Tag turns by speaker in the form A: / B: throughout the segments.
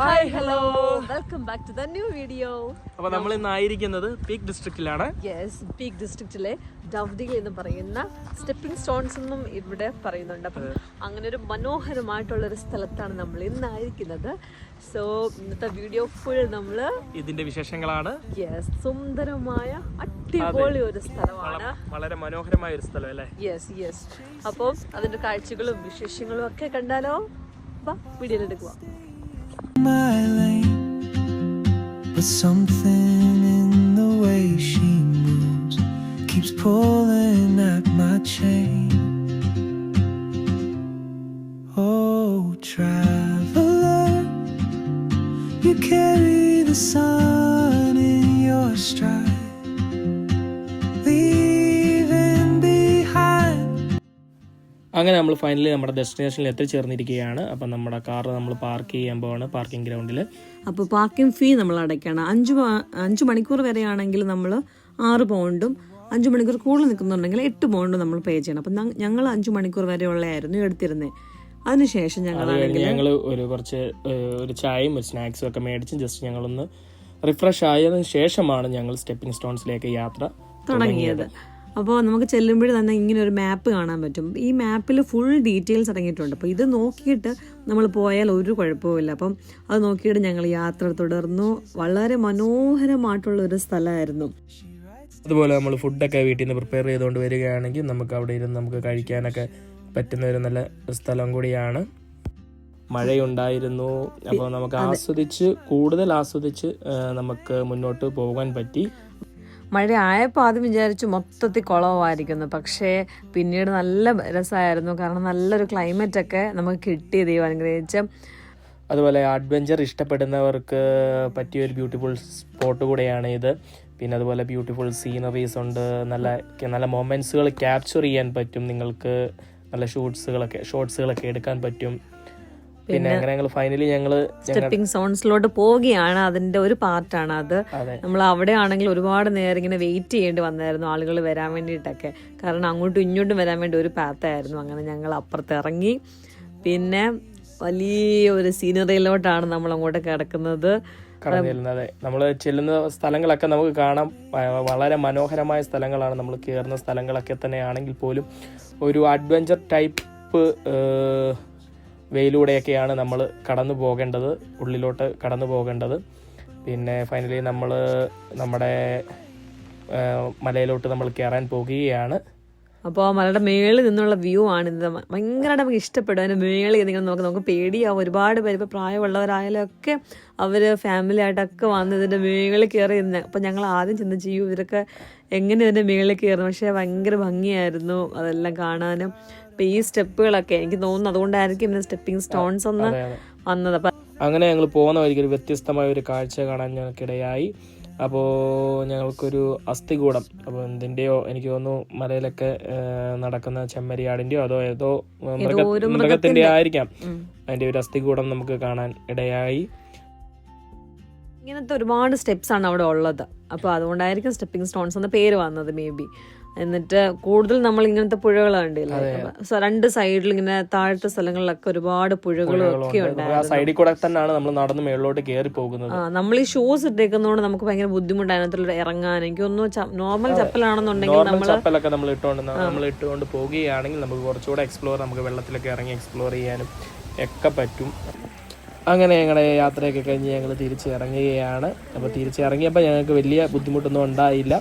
A: Hi hello welcome back to the new video
B: അപ്പൊ നമ്മൾ ഇന്ന് ആയിരിക്കുന്നത് പീക്ക് ഡിസ്ട്രിക്റ്റിലാണ്
A: യെസ് പീക്ക് ഡിസ്ട്രിക്റ്റിലെ ഡവ്ഡിഗ എന്ന് പറയുന്ന സ്റ്റെപ്പിംഗ് സ്റ്റോൺസ് എന്നും ഇവിടെ പറയുന്നുണ്ട്. അപ്പം അങ്ങനെ ഒരു മനോഹരമായിട്ടുള്ള ഒരു സ്ഥലത്താണ് നമ്മൾ ഇന്നായിരിക്കുന്നത് സോ ഇന്നത്തെ വീഡിയോ ഫുൾ നമ്മൾ
B: ഇതിന്റെ വിശേഷങ്ങളാണ്.
A: യെസ് സുന്ദരമായ അടിപൊളി ഒരു സ്ഥലമാണ്.
B: വളരെ മനോഹരമായ ഒരു സ്ഥലം അല്ലേ
A: യെസ് യെസ് അപ്പം അതിന്റെ കാഴ്ചകളും വിശേഷങ്ങളും ഒക്കെ കണ്ടാലോ? വാ വീഡിയോയിലെടുക്കുക
C: my lane. But something in the way she moves keeps pulling at my chain.
B: അങ്ങനെ നമ്മൾ ഫൈനലി നമ്മുടെ ഡെസ്റ്റിനേഷനിൽ എത്തിച്ചേർന്നിരിക്കുകയാണ്. അപ്പം നമ്മുടെ കാർ നമ്മൾ പാർക്ക് ചെയ്യാൻ പോവാണ് പാർക്കിംഗ് ഗ്രൗണ്ടിൽ
A: അപ്പോൾ പാർക്കിംഗ് ഫീ നമ്മൾ അടയ്ക്കണം. അഞ്ച് അഞ്ച് മണിക്കൂർ വരെയാണെങ്കിൽ നമ്മൾ ആറ് പൗണ്ടും അഞ്ച് മണിക്കൂർ കൂടുതൽ നിൽക്കുന്നുണ്ടെങ്കിൽ എട്ട് പൗണ്ടും നമ്മൾ പേ ചെയ്യണം. അപ്പം ഞങ്ങൾ അഞ്ച് മണിക്കൂർ വരെയുള്ളതായിരുന്നു എടുത്തിരുന്നത് അതിനുശേഷം ഞങ്ങൾ
B: ഞങ്ങൾ ഒരു കുറച്ച് ഒരു ചായയും ഒരു സ്നാക്സും ഒക്കെ മേടിച്ച് ജസ്റ്റ് ഞങ്ങളൊന്ന് റിഫ്രഷ് ആയതിനു ശേഷമാണ് ഞങ്ങൾ സ്റ്റെപ്പിംഗ് സ്റ്റോൺസിലേക്ക് യാത്ര
A: തുടങ്ങിയത്. അപ്പോൾ നമുക്ക് ചെല്ലുമ്പോൾ തന്നെ ഇങ്ങനെ ഒരു മാപ്പ് കാണാൻ പറ്റും. ഈ മാപ്പിൽ ഫുൾ ഡീറ്റെയിൽസ് അടങ്ങിയിട്ടുണ്ട്. അപ്പോൾ ഇത് നോക്കിയിട്ട് നമ്മൾ പോയാൽ ഒരു കുഴപ്പവുമില്ല. അപ്പം അത് നോക്കിയിട്ട് ഞങ്ങൾ യാത്ര തുടർന്നു. വളരെ മനോഹരമായിട്ടുള്ള ഒരു സ്ഥലമായിരുന്നു.
B: അതുപോലെ നമ്മൾ ഫുഡൊക്കെ വീട്ടിൽ നിന്ന് പ്രിപ്പയർ ചെയ്തുകൊണ്ട് വരികയാണെങ്കിൽ നമുക്ക് അവിടെ ഇരുന്ന് നമുക്ക് കഴിക്കാനൊക്കെ പറ്റുന്ന ഒരു നല്ല സ്ഥലം കൂടിയാണ്. മഴയുണ്ടായിരുന്നു. അപ്പോൾ നമുക്ക് ആസ്വദിച്ച് കൂടുതൽ ആസ്വദിച്ച് നമുക്ക് മുന്നോട്ട് പോകാൻ പറ്റി.
A: മഴ ആയപ്പോൾ ആദ്യം വിചാരിച്ചു മൊത്തത്തിൽ കുളമായിരിക്കുന്നു പക്ഷേ പിന്നീട് നല്ല രസമായിരുന്നു കാരണം നല്ലൊരു ക്ലൈമറ്റ് ഒക്കെ നമുക്ക് കിട്ടി ദൈവം അനുഗ്രഹിച്ച്
B: അതുപോലെ അഡ്വഞ്ചർ ഇഷ്ടപ്പെടുന്നവർക്ക് പറ്റിയ ഒരു ബ്യൂട്ടിഫുൾ സ്പോട്ട് കൂടെയാണ് ഇത്. പിന്നെ അതുപോലെ ബ്യൂട്ടിഫുൾ സീനറീസ് ഉണ്ട്. നല്ല നല്ല മൊമെന്റ്സുകൾ ക്യാപ്ചർ ചെയ്യാൻ പറ്റും. നിങ്ങൾക്ക് നല്ല ഷൂട്ട്സുകളൊക്കെ ഷോർട്സുകളൊക്കെ എടുക്കാൻ പറ്റും. പിന്നെ അങ്ങനെ ഞങ്ങൾ ഫൈനലി ഞങ്ങൾ
A: സ്റ്റെപ്പിംഗ് സോൺസിലോട്ട് പോവുകയാണ് അതിന്റെ ഒരു പാർട്ടാണ് അത്. നമ്മൾ അവിടെ ആണെങ്കിൽ ഒരുപാട് നേരം ഇങ്ങനെ വെയിറ്റ് ചെയ്യേണ്ടി വന്നായിരുന്നു ആളുകൾ വരാൻ വേണ്ടിയിട്ടൊക്കെ. കാരണം അങ്ങോട്ടും ഇങ്ങോട്ടും വരാൻ വേണ്ടി ഒരു പാത്തായിരുന്നു അങ്ങനെ ഞങ്ങൾ അപ്പുറത്ത് ഇറങ്ങി. പിന്നെ വലിയ ഒരു സീനറിയിലോട്ടാണ് നമ്മൾ അങ്ങോട്ട് കിടക്കുന്നത്.
B: കടന്നു ചെല്ലുന്നത് നമ്മൾ ചെല്ലുന്ന സ്ഥലങ്ങളൊക്കെ നമുക്ക് കാണാം. വളരെ മനോഹരമായ സ്ഥലങ്ങളാണ്. നമ്മൾ കയറുന്ന സ്ഥലങ്ങളൊക്കെ തന്നെ ആണെങ്കിൽ പോലും ഒരു അഡ്വഞ്ചർ ടൈപ്പ് വെയിലൂടെയൊക്കെയാണ് നമ്മൾ കടന്നു പോകേണ്ടത് ഉള്ളിലോട്ട് കടന്നു പോകേണ്ടത്. പിന്നെ ഫൈനലി നമ്മൾ നമ്മുടെ മലയിലോട്ട് നമ്മൾ കയറാൻ പോകുകയാണ്.
A: അപ്പോൾ ആ മലയുടെ മേളിൽ നിന്നുള്ള വ്യൂ ആണ് ഇത്. ഭയങ്കരമായിട്ട് നമുക്ക് ഇഷ്ടപ്പെടും. അതിന്റെ മേളിൽ നിങ്ങൾ നോക്ക് നമുക്ക് പേടിയാവും. ഒരുപാട് പേര് ഇപ്പോൾ പ്രായമുള്ളവരായാലും ഒക്കെ അവർ ഫാമിലി ആയിട്ടൊക്കെ വന്ന് ഇതിന്റെ മേളിൽ കയറി നിന്ന്. അപ്പോൾ ഞങ്ങൾ ആദ്യം ചിന്ത ചെയ്യൂ ഇവരൊക്കെ എങ്ങനെ ഇതിന്റെ മേളിൽ കയറുന്നു പക്ഷേ ഭയങ്കര ഭംഗിയായിരുന്നു അതെല്ലാം കാണാനും. അപ്പോൾ ഈ സ്റ്റെപ്പുകളൊക്കെ എനിക്ക് തോന്നുന്നു അതുകൊണ്ടായിരിക്കും സ്റ്റെപ്പിംഗ് സ്റ്റോൺസ് ഒന്ന് വന്നത്. അപ്പം
B: അങ്ങനെ ഞങ്ങൾ പോകുന്ന വഴിക്ക് ഒരു വ്യത്യസ്തമായ ഒരു കാഴ്ച കാണാൻ ഞങ്ങൾക്കിടയായി. അപ്പോൾ ഞങ്ങൾക്കൊരു അസ്ഥികൂടം അപ്പോൾ എന്തിന്റെയോ എനിക്ക് തോന്നുന്നു മലയിലൊക്കെ നടക്കുന്ന ചെമ്മരിയാടിന്റെയോ അതോ ഏതോ മൃഗ മൃഗത്തിന്റെ ആയിരിക്കാം അതിന്റെ ഒരു അസ്ഥികൂടം നമുക്ക് കാണാൻ ഇടയായി.
A: ഇങ്ങനത്തെ ഒരുപാട് സ്റ്റെപ്സ് ആണ് അവിടെ ഉള്ളത്. അപ്പോൾ അതുകൊണ്ടായിരിക്കും സ്റ്റെപ്പിംഗ് സ്റ്റോൺസ് എന്ന പേര് വന്നത് മേ ബി എന്നിട്ട് കൂടുതൽ നമ്മൾ ഇങ്ങനത്തെ പുഴകൾ കണ്ടില്ല? രണ്ട് സൈഡിൽ ഇങ്ങനെ താഴത്തെ സ്ഥലങ്ങളിലൊക്കെ ഒരുപാട് പുഴകളും ഒക്കെ ഉണ്ടായിരുന്നു.
B: സൈഡിൽ കൂടെ തന്നെയാണ് നമ്മൾ നടന്ന് മേളിലോട്ട് കയറി പോകുന്നത്
A: നമ്മൾ ഈ ഷൂസ് ഇട്ടേക്കുന്നതുകൊണ്ട് നമുക്ക് ഭയങ്കര ബുദ്ധിമുട്ട് അതിനകത്തുള്ള ഇറങ്ങാൻ. എനിക്ക് തോന്നുന്നു നോർമൽ ചപ്പലാണെന്നുണ്ടെങ്കിൽ നമ്മൾ
B: ചപ്പലൊക്കെ നമ്മൾ ഇട്ടുകൊണ്ട് നമ്മൾ ഇട്ടുകൊണ്ട് പോവുകയാണെങ്കിൽ നമുക്ക് കുറച്ചുകൂടെ എക്സ്പ്ലോർ നമുക്ക് വെള്ളത്തിലൊക്കെ ഇറങ്ങി എക്സ്പ്ലോർ ചെയ്യാനും ഒക്കെ പറ്റും. അങ്ങനെ ഞങ്ങളുടെ യാത്രയൊക്കെ കഴിഞ്ഞ് ഞങ്ങൾ തിരിച്ചിറങ്ങുകയാണ്. അപ്പോൾ തിരിച്ചിറങ്ങിയപ്പോൾ ഞങ്ങൾക്ക് വലിയ ബുദ്ധിമുട്ടൊന്നും ഉണ്ടായില്ല.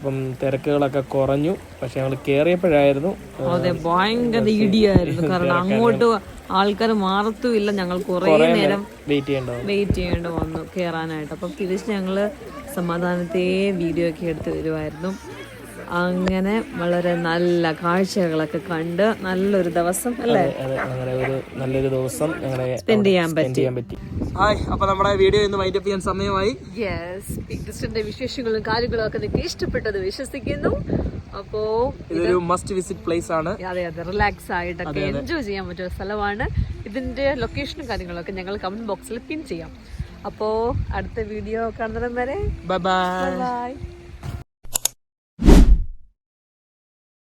B: അപ്പം തിരക്കുകളൊക്കെ കുറഞ്ഞു. പക്ഷെ ഞങ്ങൾ കയറിയപ്പോഴായിരുന്നു
A: അതെ ഭയങ്കര ഇടിയായിരുന്നു. കാരണം അങ്ങോട്ട് ആൾക്കാർ മാറത്തുമില്ല. ഞങ്ങൾ കുറേ നേരം
B: വെയിറ്റ് ചെയ്യേണ്ടത്
A: വെയിറ്റ് ചെയ്യേണ്ടി വന്നു കയറാനായിട്ട് അപ്പം തിരിച്ച് ഞങ്ങൾ സമാധാനത്തെ വീഡിയോ ഒക്കെ എടുത്ത് വരുമായിരുന്നു അങ്ങനെ വളരെ നല്ല കാഴ്ചകളൊക്കെ കണ്ട് നല്ലൊരു ദിവസം അല്ലേ?
B: അതെ ഞങ്ങളുടെ ഒരു നല്ലൊരു ദിവസം ഞങ്ങളെ
A: സ്പെൻഡ് ചെയ്യാൻ പറ്റി.
B: ഹായ് അപ്പോൾ നമ്മുടെ വീഡിയോ ഇന്ന് വൈൻഡപ്പ് ചെയ്യാൻ സമയമായി.
A: യെസ് ബിഗ് ഡിസ്റ്റന്റെ വിശേഷങ്ങളും കാര്യങ്ങളും ഒക്കെ നിങ്ങൾക്ക് ഇഷ്ടപ്പെട്ടത് വിശ്വസിക്കുന്നു. അപ്പോ
B: ഇതൊരു മസ്റ്റ് വിസിറ്റ് പ്ലേസ് ആണ്.
A: അതെ അതെ റിലാക്സ് ആയിട്ടൊക്കെ എൻജോയ് ചെയ്യാൻ പറ്റിയ സ്ഥലമാണ്. ഇതിന്റെ ലൊക്കേഷനും കാര്യങ്ങളൊക്കെ ഞങ്ങൾ കമന്റ് ബോക്സിൽ പിൻ ചെയ്യാം. അപ്പോ അടുത്ത വീഡിയോ കാണുന്നതും വരെ
B: ബൈ ബൈ
A: ബൈ